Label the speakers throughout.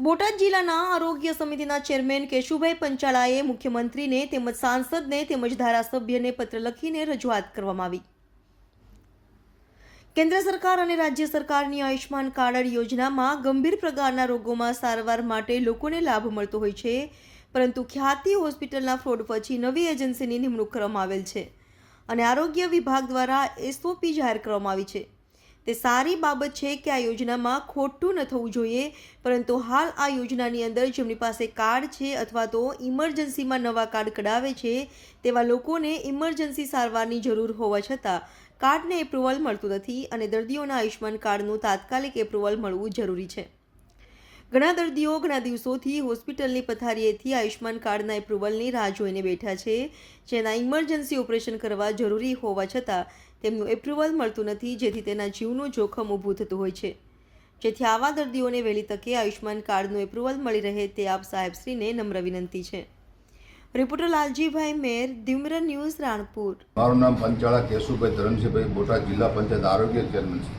Speaker 1: બોટાદ જિલ્લાના આરોગ્ય સમિતિના ચેરમેન કેશુભાઈ પંચાળાએ મુખ્યમંત્રીને તેમજ સાંસદને તેમજ ધારાસભ્યને પત્ર લખીને રજૂઆત કરવામાં આવી. કેન્દ્ર સરકાર અને રાજ્ય સરકારની આયુષ્માન કાર્ડ યોજનામાં ગંભીર પ્રકારના રોગોમાં સારવાર માટે લોકોને લાભ મળતો હોય છે, પરંતુ ખ્યાતિ હોસ્પિટલના ફ્રોડ પછી નવી એજન્સીની નિમણૂક કરવામાં આવેલ છે અને આરોગ્ય વિભાગ દ્વારા એસઓપી જાહેર કરવામાં આવી છે. તે સારી બાબત છે કે આ યોજનામાં ખોટું ન થવું જોઈએ, પરંતુ હાલ આ યોજનાની અંદર જેમની પાસે કાર્ડ છે અથવા તો ઇમરજન્સીમાં નવા કાર્ડ કઢાવે છે, તેવા લોકોને ઇમરજન્સી સારવારની જરૂર હોવા છતાં કાર્ડને એપ્રુવલ મળતું નથી અને દર્દીઓના આયુષ્યમાન કાર્ડનું તાત્કાલિક એપ્રુવલ મળવું જરૂરી છે. ઘણા દર્દીઓ ઘણા દિવસોથી હોસ્પિટલની પથારીએથી આયુષ્માન કાર્ડના એપ્રુવલની રાહ જોઈને બેઠા છે. જેના ઇમરજન્સી ઓપરેશન કરવા જરૂરી હોવા છતાં તેમનું એપ્રુવલ મળતું નથી, જેથી તેના જીવનું જોખમ ઊભું થતું હોય છે. જેથી આવા દર્દીઓને વહેલી તકે આયુષ્માન કાર્ડનું એપ્રુવલ મળી રહે તે આપ સાહેબશ્રીને નમ્ર વિનંતી છે. રિપોર્ટર લાલજીભાઈ મેર દિમર ન્યૂઝ રાણપુર.
Speaker 2: મારું નામ પંચાળા કેશુભાઈ ધરમસિંહભાઈ બોટાદ જિલ્લા પંચાયત આરોગ્ય ચેરમેન છે.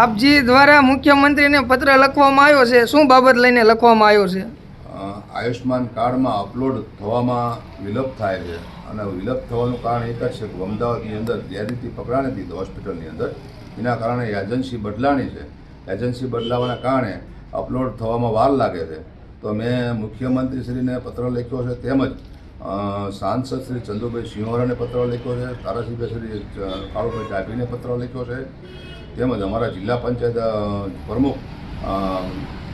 Speaker 3: આપજી દ્વારા મુખ્યમંત્રીને પત્ર લખવામાં આવ્યો છે. શું બાબત લઈને લખવામાં આવ્યો છે?
Speaker 2: આયુષ્માન કાર્ડમાં અપલોડ થવામાં વિલંબ થાય છે અને વિલંબ થવાનું કારણ એક જ છે કે અમદાવાદની અંદર જ્યારેથી પકડાણી હતી હોસ્પિટલની અંદર. એના કારણે એજન્સી બદલાણી છે. એજન્સી બદલાવાના કારણે અપલોડ થવામાં વાર લાગે છે. તો મેં મુખ્યમંત્રીશ્રીને પત્ર લખ્યો છે તેમજ સાંસદ શ્રી ચંદુભાઈ સિંહોરાને પત્ર લખ્યો છે, ધારાસભ્ય શ્રી કાળુભાઈ ડાભીને પત્ર લખ્યો છે. તેમજ અમારા જિલ્લા પંચાયત પ્રમુખ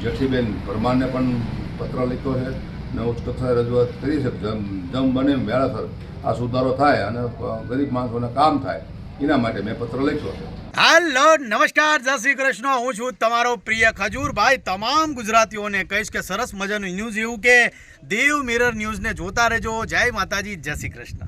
Speaker 2: જેઠીબેન પરમારને પણ પત્ર લખ્યો છે ને ઉચ્ચ કક્ષાએ રજૂઆત કરી છે. જેમ બને વેળાસર આ સુધારો થાય અને ગરીબ માણસોને કામ થાય, એના માટે મેં પત્ર લખ્યો છે.
Speaker 4: હાલો, નમસ્કાર, જય શ્રી કૃષ્ણ. હું છું તમારો પ્રિય ખજૂરભાઈ તમામ ગુજરાતીઓને કહીશ કે સરસ મજાનું ન્યૂઝ એવું કે દેવ મિરર ન્યૂઝને જોતા રહેજો. જય માતાજી, જય શ્રી કૃષ્ણ.